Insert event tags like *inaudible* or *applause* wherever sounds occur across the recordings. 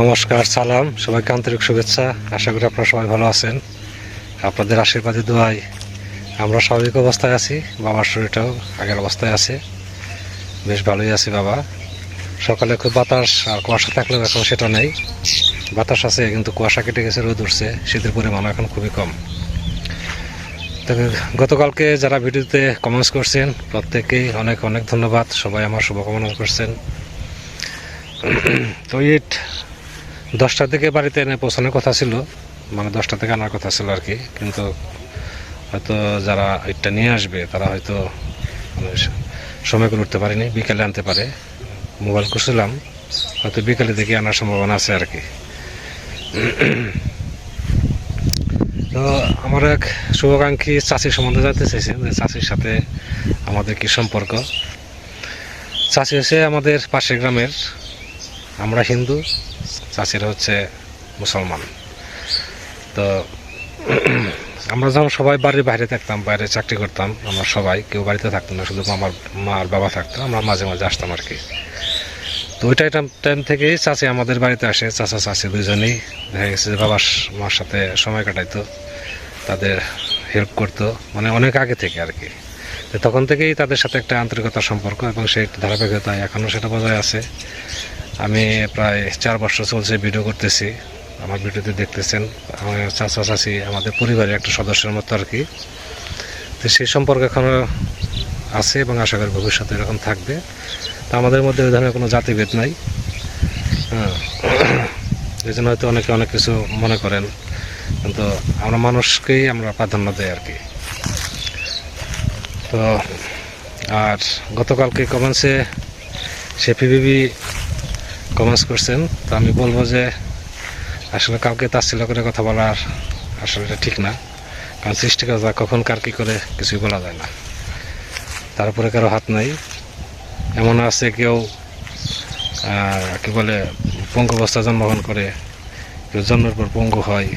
নমস্কার, সালাম, সবাইকে আন্তরিক শুভেচ্ছা। আশা করি আপনারা সবাই ভালো আছেন। আপনাদের আশীর্বাদে দোয়াই আমরা স্বাভাবিক অবস্থায় আছি, বাবার শরীরটাও আগের অবস্থায় আছে। বেশ ভালোই আছে বাবা। সকালে খুব বাতাস আর কুয়াশা থাকলেও এখন সেটা নেই। বাতাস আছে, কিন্তু কুয়াশা কেটে গেছে, রোদ উঠছে। শীতের পরিমাণ এখন খুবই কম। তবে গতকালকে যারা ভিডিওতে কমেন্টস করছেন প্রত্যেকেই অনেক অনেক ধন্যবাদ। সবাই আমার শুভকামনা করছেন। তো ইট দশটার দিকে বাড়িতে এনে পৌঁছানোর কথা ছিল মানে দশটা থেকে আনার কথা ছিল আর কি। কিন্তু হয়তো যারা ইটটা নিয়ে আসবে, তারা হয়তো সময় করে উঠতে পারেনি, বিকেলে আনতে পারে। মোবাইল করছিলাম, হয়তো বিকেলে দেখে আনার সম্ভাবনা আছে আর কি। তো আমার এক শুভাকাঙ্ক্ষী চাষির সম্বন্ধে জানতে চাইছেন যে চাষির সাথে আমাদের কি সম্পর্ক? চাষি হচ্ছে আমাদের পাশের গ্রামের, আমরা হিন্দু চাষিরা হচ্ছে মুসলমান। তো *clears throat* আমরা যখন সবাই বাড়ির বাইরে থাকতাম, বাইরে চাকরি করতাম, আমরা সবাই, কেউ বাড়িতে থাকতাম না, শুধু আমার মা আর বাবা থাকতো, আমরা মাঝে মাঝে আসতাম আর কি। তো ওই টাইম থেকেই চাচি আমাদের বাড়িতে আসে, চাচা, চাচি দুজনেই দেখা গেছে যে বাবার মার সাথে সময় কাটাইতো, তাদের হেল্প করতো মানে অনেক আগে থেকে আর কি। তখন থেকেই তাদের সাথে একটা আন্তরিকতার সম্পর্ক এবং সেই ধারাবাহিকতা এখনও সেটা বজায় আছে। আমি প্রায় চার বছর চলছে ভিডিও করতেছি। আমার ভিডিওতে দেখতেছেন। আমার চাচা আমাদের পরিবারের একটা সদস্যের মতো আর কি। তো সেই সম্পর্ক এখনও আছে এবং আশা করি ভবিষ্যতে এরকম থাকবে। তো আমাদের মধ্যে ওই ধরনের কোনো জাতিভেদ নাই। হ্যাঁ। এই জন্য হয়তো অনেকে অনেক কিছু মনে করেন। কিন্তু আমরা মানুষকেই আমরা প্রাধান্য দেই আর কি। তো আর গতকালকে কমেন্টসে সে পিবিবি কমেন্টস করছেন, তো আমি বলব যে আসলে কাউকে তাচ্ছিল্য করে কথা বলার আসলে এটা ঠিক না। কারণ সৃষ্টিকর্তা কখন কার কী করে কিছুই বলা যায় না। তারপরে কারও হাত নাই। এমন আছে কেউ কি বলে পঙ্গু অবস্থা জন্মগ্রহণ করে, কেউ জন্মের পর পঙ্গু হয়।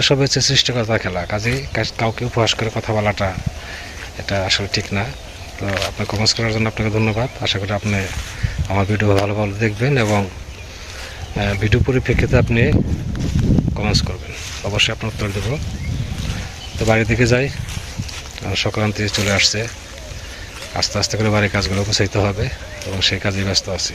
এসব হচ্ছে সৃষ্টিকর্তা খেলা। কাজেই কাউকে উপহাস করে কথা বলাটা এটা আসলে ঠিক না। তো আপনার কমেন্টস করার জন্য আপনাকে ধন্যবাদ। আশা করি আপনি আমার ভিডিও ভালো ভালো দেখবেন এবং ভিডিও পরিপ্রেক্ষিতে আপনি কমেন্টস করবেন। অবশ্যই আপনার উত্তর দেব। তো বাড়ি থেকে যাই। সংক্রান্তি চলে আসছে। আস্তে আস্তে করে বাড়ির কাজগুলো গুছাইতে হবে এবং সেই কাজে ব্যস্ত আছি।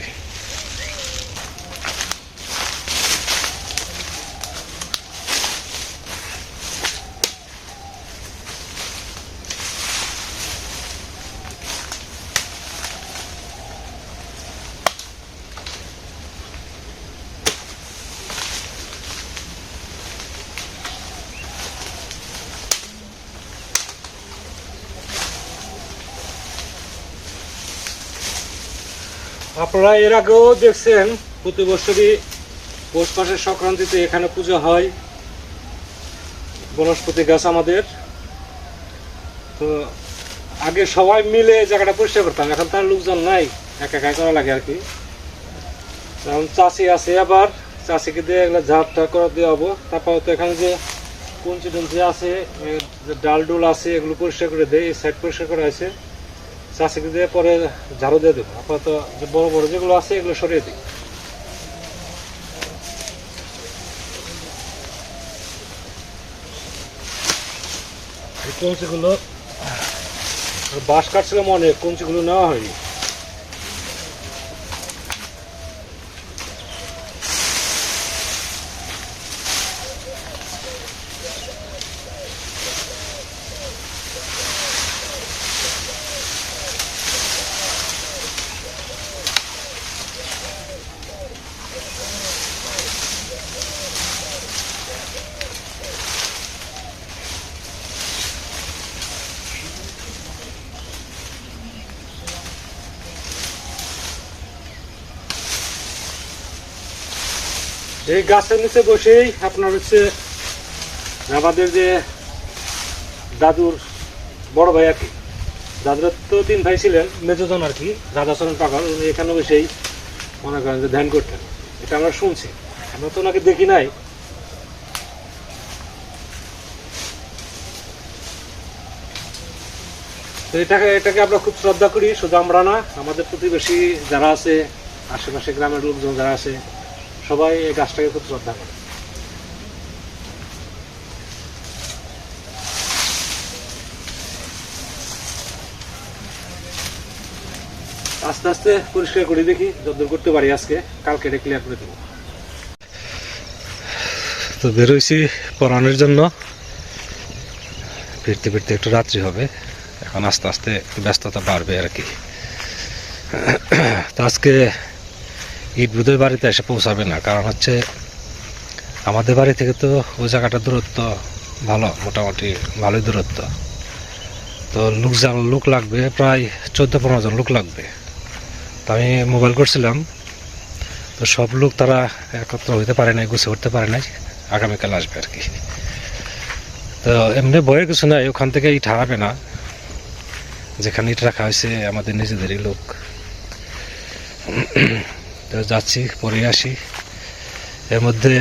আপনারা এর আগেও দেখছেন, প্রতি বছরই পৌষ মাসের সংক্রান্তিতে এখানে পুজো হয়। বনস্পতি গাছ আমাদের। তো আগে সবাই মিলে জায়গাটা পরিষ্কার করতাম, এখন তার লোকজন নাই, একা একা করা লাগে আর কি। কারণ চাষি আছে আবার, চাষিকে দিয়ে এগুলো ঝাড়টা করে দেওয়া হব। তারপর তো এখানে যে কুঞ্চি টুঞ্চি আছে যে ডাল ডুল আছে, এগুলো পরিষ্কার করে দেয়, এই সাইড পরিষ্কার করা আছে চাষিকে দিয়ে পরে ঝাড়ু দিয়ে দেবো। আপাতত যে বড় বড় যেগুলো আছে, এগুলো সরিয়ে দিই। কঞ্চিগুলো বাঁশ কাটছিলাম অনেক কঞ্চিগুলো নেওয়া হয়নি। এই গাছের নিচে বসেই আপনার হচ্ছে আমাদের যে দাদুর বড় ভাই আর কি, দাদুর তো তিন ভাই ছিলেন, মেজজন আর কি, রাধাচরণ পাগল, উনি এখানে বসেই মনে করেন যে ধ্যান করতেন। এটা আমরা শুনছি। আমরা তো ওনাকে দেখি নাই। তো এটাকে এটাকে আমরা খুব শ্রদ্ধা করি, শুধু আমরা না, আমাদের প্রতিবেশী যারা আছে, আশেপাশে গ্রামের লোকজন যারা আছে সবাই এই গাছটাকে খুব শ্রদ্ধা করে। আস্তে আস্তে পরিষ্কার করে দেখি, যতদূর করতে পারি আজকে, কালকে এটা ক্লিয়ার করে দেবো। তো বেরোইছি পড়ানোর জন্য। ফিরতে ফিরতে একটু রাত্রি হবে। এখন আস্তে আস্তে ব্যস্ততা বাড়বে আর কি। তো আজকে ঈদ বুধের বাড়িতে এসে পৌঁছাবে না। কারণ হচ্ছে আমাদের বাড়ি থেকে তো ওই জায়গাটার দূরত্ব ভালো, মোটামুটি ভালোই দূরত্ব। তো লোক যা- লোক লাগবে, প্রায় চোদ্দ পনেরো জন লোক লাগবে। তো আমি মোবাইল করছিলাম। তো সব লোক তারা একত্র হইতে পারে নাই গুছে উঠতে পারে নাই। আগামীকাল আসবে আর কি। তো এমনি বইয়ের কিছু নাই, ওখান থেকে ইট হারাবে না। যেখানে ইট রাখা হয়েছে, আমাদের নিজেদেরই লোক। তো যাচ্ছি, পরে আসি। এর মধ্যে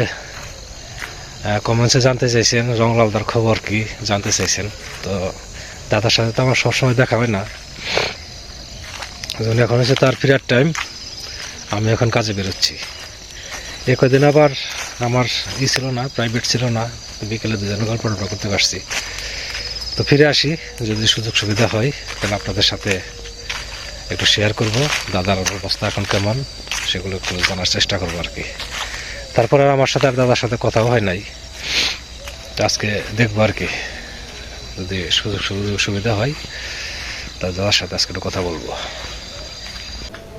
কমেন্টসে জানতে চাইছেন, রংলালদার খবর কি জানতে চাইছেন। তো দাদার সাথে তো আমার সবসময় দেখা হয় না। এখন হচ্ছে তার ফেরার টাইম আমি এখন কাজে বেরোচ্ছি। এ কদিন আবার আমার ই ছিল না প্রাইভেট ছিল না, বিকেলে দুজনে গল্প করতে পারছি। তো ফিরে আসি, যদি সুযোগ সুবিধা হয়, তাহলে আপনাদের সাথে একটু শেয়ার করব। দাদার অবস্থা এখন কেমন, সেগুলো একটু জানার চেষ্টা করব আর কি। তারপরে আমার সাথে আর দাদার সাথে কথাও হয় নাই। আজকে দেখব আর কি। যদি সুযোগ সুবিধা সুবিধা হয় তাহলে দাদার সাথে আজকে একটু কথা বলব।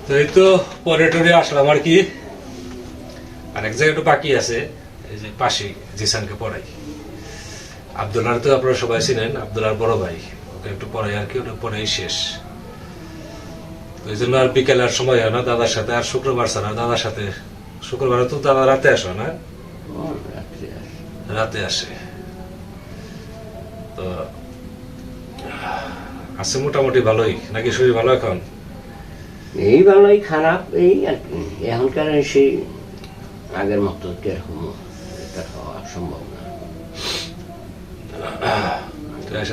তো এই তো পরে টরে আসলাম আর কি। আর এক জায়গায় একটু বাকি আছে, এই যে পাশে জিসানকে পড়াই। আবদুল্লাহ তো আপনারা সবাই চিনেন আবদুল্লাহর বড় ভাই, ওকে একটু পড়াই আর কি, ওটা পড়াই শেষ। এই জন্য আর বিকেলে আর সময় হয় না দাদার সাথে। আর শুক্রবার ছাড়া দাদার সাথে। শুক্রবারে তো দাদা রাতে আসো না? রাতে আসে। তো আছে মোটামুটি ভালোই। নাকি শরীর ভালো এখন? এই ভালোই খারাপ এই এখনকার সেই আগের মতো কীরকম এটা হওয়া সম্ভব না।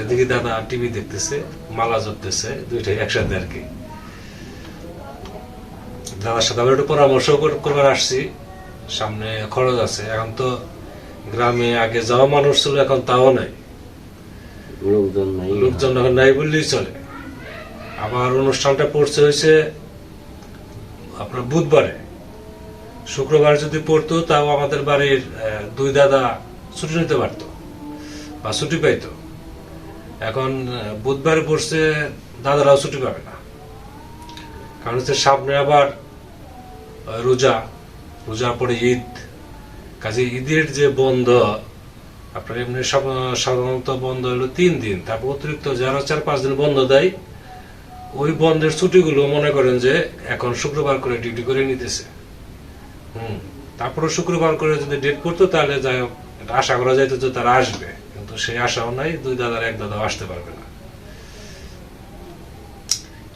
দেখি দাদা টিভি দেখতেছে মালা জপতেছে দুইটাই একসাথে আর কি। দাদার সাথে আবার একটু পরামর্শ করবার আসছি। সামনে খরচ আছে। এখন তো গ্রামে আগে যাওয়া মানুষ ছিল এখন তাও নাই। লোকজন নাই। লোকজন এখন নাই বললেই চলে। আবার অনুষ্ঠানটা পড়ছে হয়েছে আপনার বুধবারে। শুক্রবার যদি পড়তো তাও আমাদের বাড়ির দুই দাদা ছুটি নিতে পারতো বা ছুটি পাইতো। এখন বুধবারে পড়ছে দাদারাও ছুটি পাবে না। কারণ হচ্ছে সামনে আবার রোজা, রোজার পরে ঈদ। কাজে ঈদের যে বন্ধ, আপনার এমনি সাধারণত বন্ধ হলো তিন দিন। তারপর অতিরিক্ত যারা চার, পাঁচ দিন বন্ধ দেয়, ওই বন্ধের ছুটিগুলো মনে করেন যে এখন শুক্রবার করে ডিউটি করে নিতেছে। হুম তারপরে শুক্রবার করে যদি ডেট করতো তাহলে যাই হোক আশা করা যাইতো যে তারা আসবে। কিন্তু সেই আশাও নাই, দুই দাদার এক দাদাও আসতে পারবে না।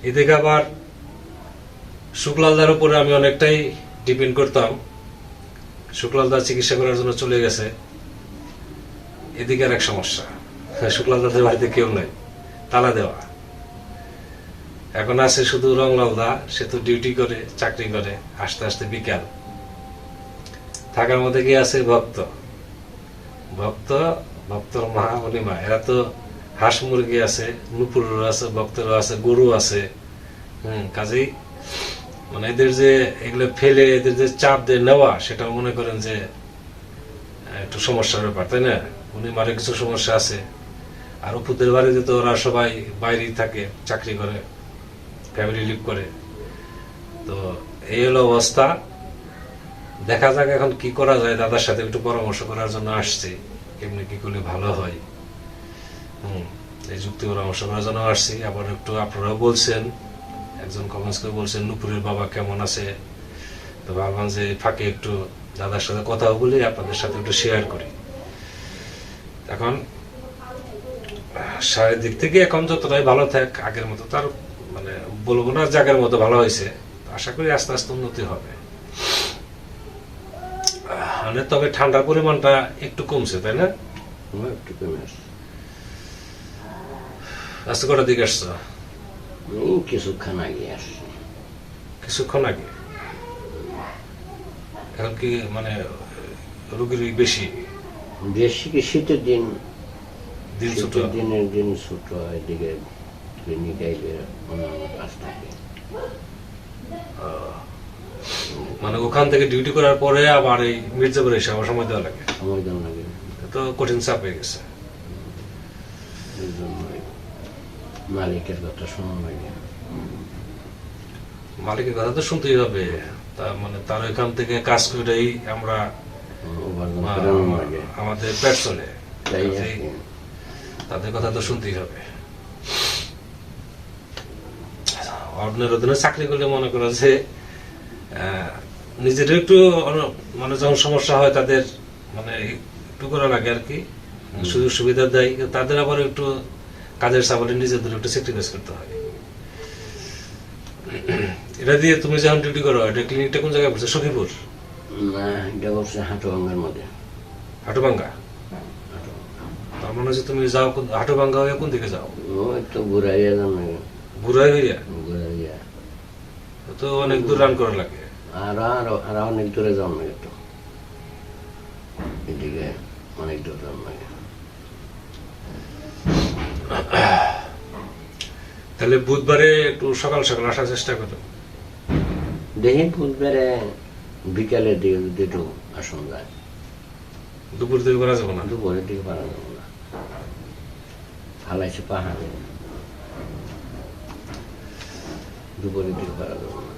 এদিকে আবার শুক্লালদার উপরে আমি অনেকটাই ডিপেন্ড করতাম। শুক্লালদার চিকিৎসা করার জন্য চলে গেছে। এদিকে আর এক সমস্যা শুক্লালদাদের বাড়িতে কেউ নাই। তালা দেওয়া। এখন আছে শুধু রংলালদা, সে তো ডিউটি করে, চাকরি করে, আস্তে আস্তে বিকাল। থাকার মধ্যে কি আছে ভক্ত। ভক্ত, ভক্তর মা অনিমা এরা তো হাঁস মুরগি আছে, নুপুরেরও আছে, ভক্তেরও আছে গরু আছে। হম, কাজেই মানে এদের যে এগুলো ফেলে এদের যে চাপ দিয়ে নেওয়া সেটা মনে করেন যে একটু সমস্যার ব্যাপার, তাই না? উনি মারে কিছু সমস্যা আছে। আর অপুদের বাড়িতে তো ওরা সবাই বাইরেই থাকে, চাকরি করে ফ্যামিলি লিভ করে। তো এই হলো অবস্থা। দেখা যাক এখন কি করা যায়, দাদার সাথে একটু পরামর্শ করার জন্য আসছি, কেমনি কি করলে ভালো হয়। হুম, এই যুক্তি পরামর্শ করার জন্য আসছি। আবার একটু আপনারাও বলছেন একজন কমেন্টস করে বলছেন নুপুরের বাবা কেমন আছে? তো ভাবলাম যে ফাঁকে একটু দাদার সাথে কথাও বলি আপনাদের সাথে একটু শেয়ার করি। এখন শারীরিক থেকে এখন যতটাই ভালো থাক আগের মতো তার মানে বলব না যে আগের মতো ভালো হয়েছে। আশা করি আস্তে আস্তে উন্নতি হবে। মানে তবে ঠান্ডার পরিমাণটা একটু কমছে তাই না? একটু কমে আসছে। আজকে কটার দিকে আসছো? কিছুক্ষণ আগে আসছে কিছুক্ষণ আগে এখন কি মানে রোগীর বেশি বেশি কি শীতের দিন দিন ছোট দিনের দিন ছোট এদিকে ক্লিনিক আইলে অন্যান্য কাজ থাকে মানে ওখান থেকে ডিউটি করার পরে আবার এই মির্জাপুরে এসে আবার সময় দেওয়া লাগে সময় দেন লাগে তো কঠিন চাপ হয়ে গেছে মালিকের কথা মালিকের কথা তো শুনতেই হবে। তা মানে তার এখান থেকে কাজ করেই আমরা আমাদের পেট চলে। তাদের কথা তো শুনতেই হবে। অন্যের অধীনে চাকরি করলে মনে করো যে আহ, নিজেরও একটু মানে যখন সমস্যা হয় তাদের মানে একটু করা লাগে আর কি। সুযোগ সুবিধা দেয় তাদের আবার একটু কাজের সাবলে নিজেদের একটু স্যাক্রিফাইস করতে হয়। এটা দিয়ে তুমি যখন ডিউটি করো এটা ক্লিনিকটা কোন জায়গায় পড়ছে? সখীপুর? না এটা মধ্যে। হাটুভাঙ্গা তার মানে হচ্ছে তুমি যাও হাটুভাঙ্গা হয়ে কোন দিকে যাও? তো ঘুরাইয়া যান ঘুরাই হইয়া? ঘুরাইয়া তো অনেক দূর রান করা লাগে। আর আর অনেক দূরে যান লাগে তো। এদিকে অনেক দূর যান লাগে *clears throat* তাহলে বুধবারে একটু সকাল সকাল আসার চেষ্টা করো। দেখি বুধবারে বিকালের দিকে যদি একটু আসন যায়। দুপুর থেকে করা যাব না? দুপুরের দিকে পারা যাব না। ফালাইছে পাহাড়ে। দুপুরের দিকে পারা যাব না।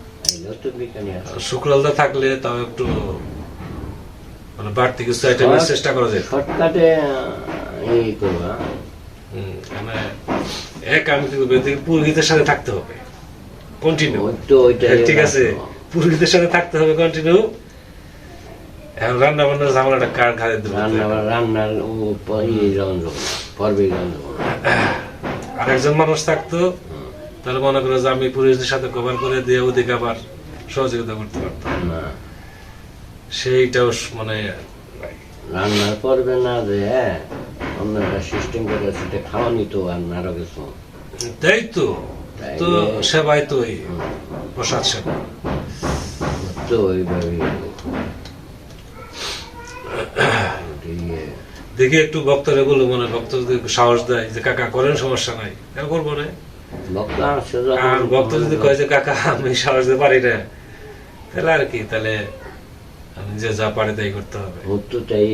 থাকলে তাও একটু মানে বাড়তি কিছু আইটেমের চেষ্টা করা যায়। শর্টকাটে এই করবা। মানে এক আমি পুরোহিতের সাথে থাকতে হবে। কন্টিনিউ ওই তো ওইটাই ঠিক আছে। পুরোহিতের সাথে থাকতে হবে কন্টিনিউ এখন রান্না বান্নার ঝামেলাটা কার ঘাড়ে দেবো রান্না রান্নার ও প- ই রান যাব না পর্বে রান যাব না আরেকজন মানুষ থাকতো তাহলে মনে করো যে আমি পুরুষদের সাথে কভার করে দিয়ে ওদিকে আবার সহযোগিতা করতে পারতাম। না। সেইটাও মানে। রান্নার পর্বে না যে সিস্টেম করে সেটা তো আর কিছু তাই তো? তো সেবাই তো ওই প্রসাদ সেবা। তো ওইভাবে দেখি একটু ভক্তরে বলো মনে ভক্ত যদি সাহস দেয় যে কাকা করেন সমস্যা নাই। কেন করব না? আর ভক্ত যদি কয় যে কাকা আমি সাহস দিতে পারি না তাহলে আর কি তাহলে আমি যে যা পারি তাই করতে হবে। ভক্ত তাই।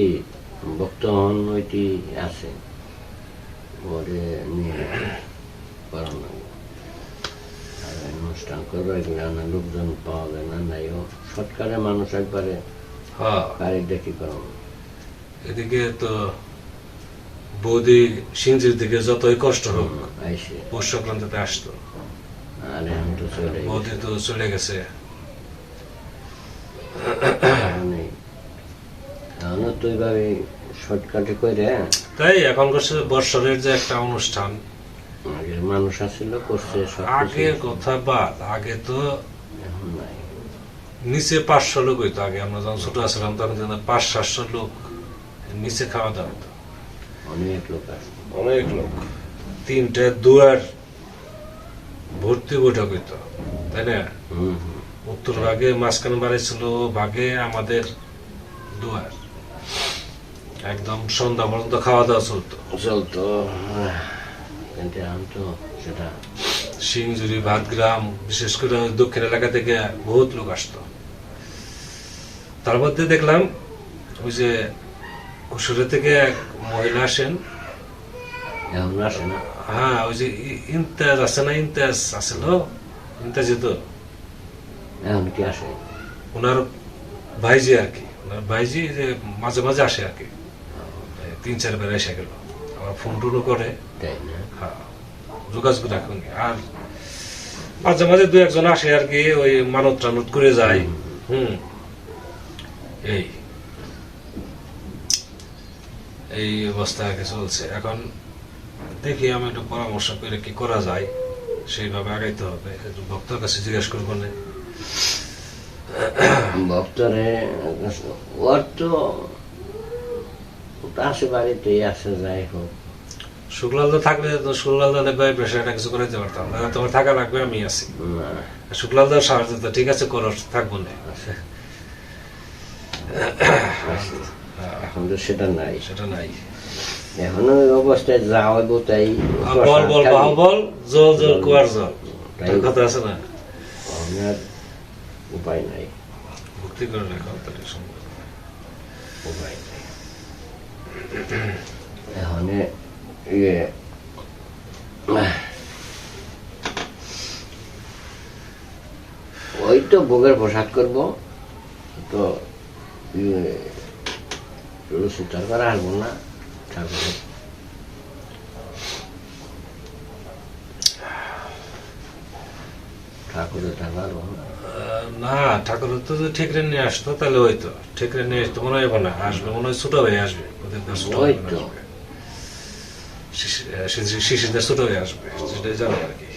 হন ওইটি আছে। ওরে নিয়ে আর অনুষ্ঠান করবে এগুলো না লোকজন পাওয়া যায় না নাইও সৎকারে মানুষ একবারে হ্যাঁ। গাড়ি দেখি করানো। এদিকে তো বৌদি সিংজির দিকে যতই কষ্ট হোক পৌষ সংক্রান্তিতে আসতো। আর এখন তো চলে গেছে। বৌদি তো চলে গেছে। *coughs* এইভাবে শর্টকাটে করে তাই এখনকার বৎসরের যে একটা অনুষ্ঠান। আগে মানুষ আসছিল করছে আগের কথা বাদ আগে তো নিচে পাঁচশো লোক হইতো আগে। আমরা যখন ছোট আসলাম তখন পাঁচ সাতশো লোক নিচে খাওয়া দাওয়া হতো। অনেক লোক আসছে অনেক লোক। তিনটে দুয়ার ভর্তি বৈঠক হইতো তাই না? উত্তর ভাগে মাঝখানে বাড়ি ছিল ভাগে আমাদের দুয়ার। একদম সন্ধ্যা পর্যন্ত খাওয়া দাওয়া চলতো। চলতো কিন্তু এখন তো সেটা সিংজুরি ভাতগ্রাম বিশেষ করে দক্ষিণ এলাকা থেকে বহুত লোক আসতো। তার মধ্যে দেখলাম ওই যে কুশুরে থেকে এক মহিলা আসেন। হ্যাঁ ওই যে ই- ইমতাজ আছে না ইমতাজ আছিল ইমতাজি তো। ওনার ভাইজি আর কি। ওনার ভাইজি যে মাঝে মাঝে আসে আর কি। তিন চারবার এসে গেল। আবার ফোন টোনও করে। তাই না? হ্যাঁ যোগাযোগ রাখুন আর মাঝে মাঝে দু একজন আসে আর কি ওই মানত টানত করে যায়। হুম। এই এই অবস্থা কি চলছে। এখন দেখি আমি একটু পরামর্শ করে কি করা যায় সেইভাবে আগাইতে হবে। ভক্তর কাছে জিজ্ঞেস করব না। ভক্তরে ওর তো আসে বাড়িতেই আসে যাই হোক। শুক্লাল তো থাকলে তো শুক্লাল দা দেখবে প্রেশারটা কিছু করে দিতে পারতাম দাদা তোমার থাকা লাগবে আমি আছি। না। শুক্লাল দাও সাহায্য দিত ঠিক আছে করো থাকব না। এখন তো সেটা নাই। সেটা নাই। এখন ওই অবস্থায় যা হইব তাই। বল বল বাহু বল। জল জল কুয়ার জল। তাই। কথা আছে না? আপনার উপায় নাই। ভক্তি করে রাখো উপায় ইয়ে ওই তো ভোগের পোশাক করব। তো ইয়ে সুতার করা আসব না ঠাকুরের ঠাকুরের টাকা আসব না। না ঠাকুর তো ঠিকরে নিয়ে আসতো তাহলে হইতো। ঠিকরে নিয়ে আসতো মনে হয় না আসবে মনে হয় ছোট হয়ে আসবে। ওদের ছোট ওই হয়ে আসবে। শিশিরদের ছোট হয়ে আসবে সেটাই যাবে আর কি।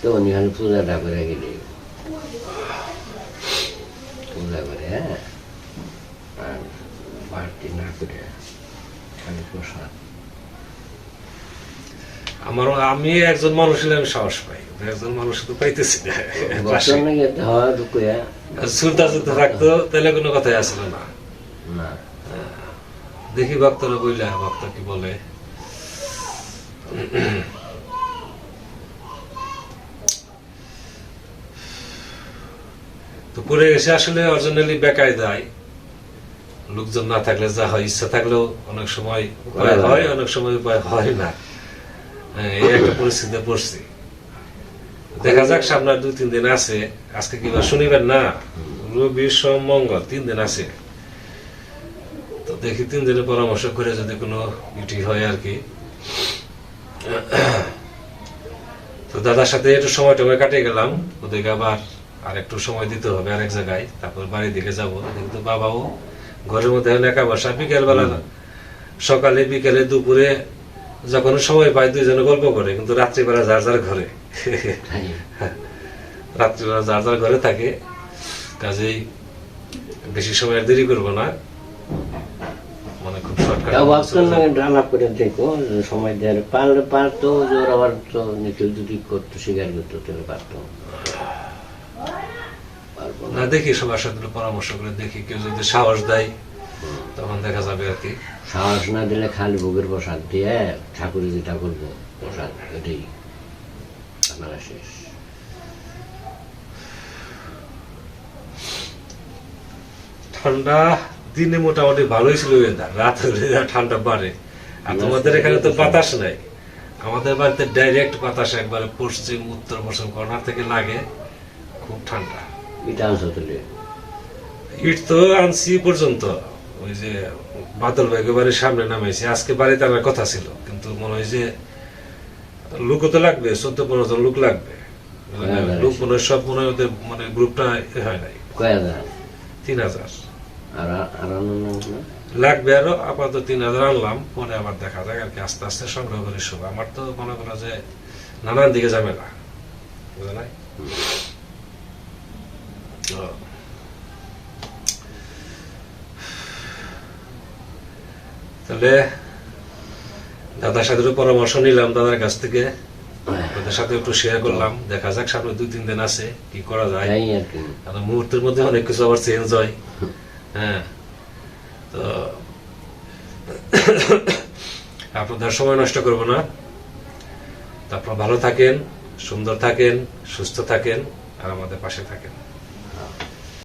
তো উনি হলে পূজাটা করে গেলি। পূজা করে হ্যাঁ? আর বাড়তি না করে খালি প্রসাদ। আমার আমি একজন মানুষ হলে আমি সাহস পাই। একজন মানুষ তো পাইতেছি না। ঢুকুয়া সুলতা সুলতা থাকতো তাহলে কোনো কথাই আসলো না। না। দেখি ভক্তরা বইলে ভক্ত কি বলে। তো পরে এসে আসলে অরিজিনালি বেকায় দেয় লোকজন না থাকলে যা হয় ইচ্ছা থাকলেও অনেক সময় উপায় হয় অনেক সময় উপায় হয় না। হ্যাঁ, এই একটা পরিস্থিতিতে পড়ছি। দেখা যাক সামনে দুই তিন দিন আছে, আজকে কিবা শনিবার না, রবি সোম মঙ্গল, তিন দিন আছে। তো দেখি তিন দিনের পরামর্শ করে যদি কোনো ইটি হয় আর কি। তো দাদার সাথে একটু সময় টময় কাটিয়ে গেলাম, ওদেরকে আবার আর একটু সময় দিতে হবে আরেক জায়গায়, তারপর বাড়ির দিকে যাব। কিন্তু বাবাও ঘরের মধ্যে একা বসা বিকেল বেলা সকালে বিকেলে দুপুরে যখন সময় পায় দুইজনে গল্প করে কিন্তু রাত্রিবেলা যার যার ঘরে। রাত্রিবেলা যার যার ঘরে থাকে কাজেই বেশি সময় আর দেরি করব না। মানে খুব শর্টকাট না আলাপ করে দেখো সময় দেওয়ার পারলে পারতো জোর আবার তো নিখিল যদি করতো স্বীকার করতো তাহলে পারতো। না। না দেখি সবার সাথে পরামর্শ করে দেখি কেউ যদি সাহস দেয়। দেখা যাবে আর কি। সাহস না দিলে খালি ভোগের প্রসাদ দিয়ে ঠাকুরে যেটা করব প্রসাদ এটাই আপনারা শেষ ঠান্ডা দিনে মোটামুটি ভালোই ছিল ওয়েদার রাত হলে ঠান্ডা বাড়ে। আর তোমাদের এখানে তো বাতাস নাই। আমাদের বাড়িতে ডাইরেক্ট বাতাস একবারে পশ্চিম উত্তর পশ্চিম কর্নার থেকে লাগে। খুব ঠান্ডা। আনছো তাহলে ইট তো আনছি পর্যন্ত। ওই যে বাদল ভাই বাড়ির সামনে নামাইছি। আজকে বাড়িতে আমার কথা ছিল কিন্তু মনে হয় যে লোকও তো লাগবে চোদ্দ পনেরো জন লোক লাগবে। লোক মনে হয় সব মনে হয় ওদের মানে গ্রুপটা হয় নাই। তিন হাজার? লাগবে আরও আপাতত তিন হাজার আনলাম পরে আবার দেখা যাক আর কি আস্তে আস্তে সংগ্রহ করে শুভ আমার তো মনে করো যে নানান দিকে ঝামেলা নাই তাহলে দাদার সাথে পরামর্শ নিলাম দাদার কাছ থেকে। ওদের সাথে একটু শেয়ার করলাম। দেখা যাক সামনে দুই তিন দিন আছে কি করা যায়। কারণ মুহূর্তের মধ্যে অনেক কিছু আবার চেঞ্জ হয়। হ্যাঁ। তো আপনাদের সময় নষ্ট করব না। তো আপনারা ভালো থাকেন সুন্দর থাকেন সুস্থ থাকেন আর আমাদের পাশে থাকেন।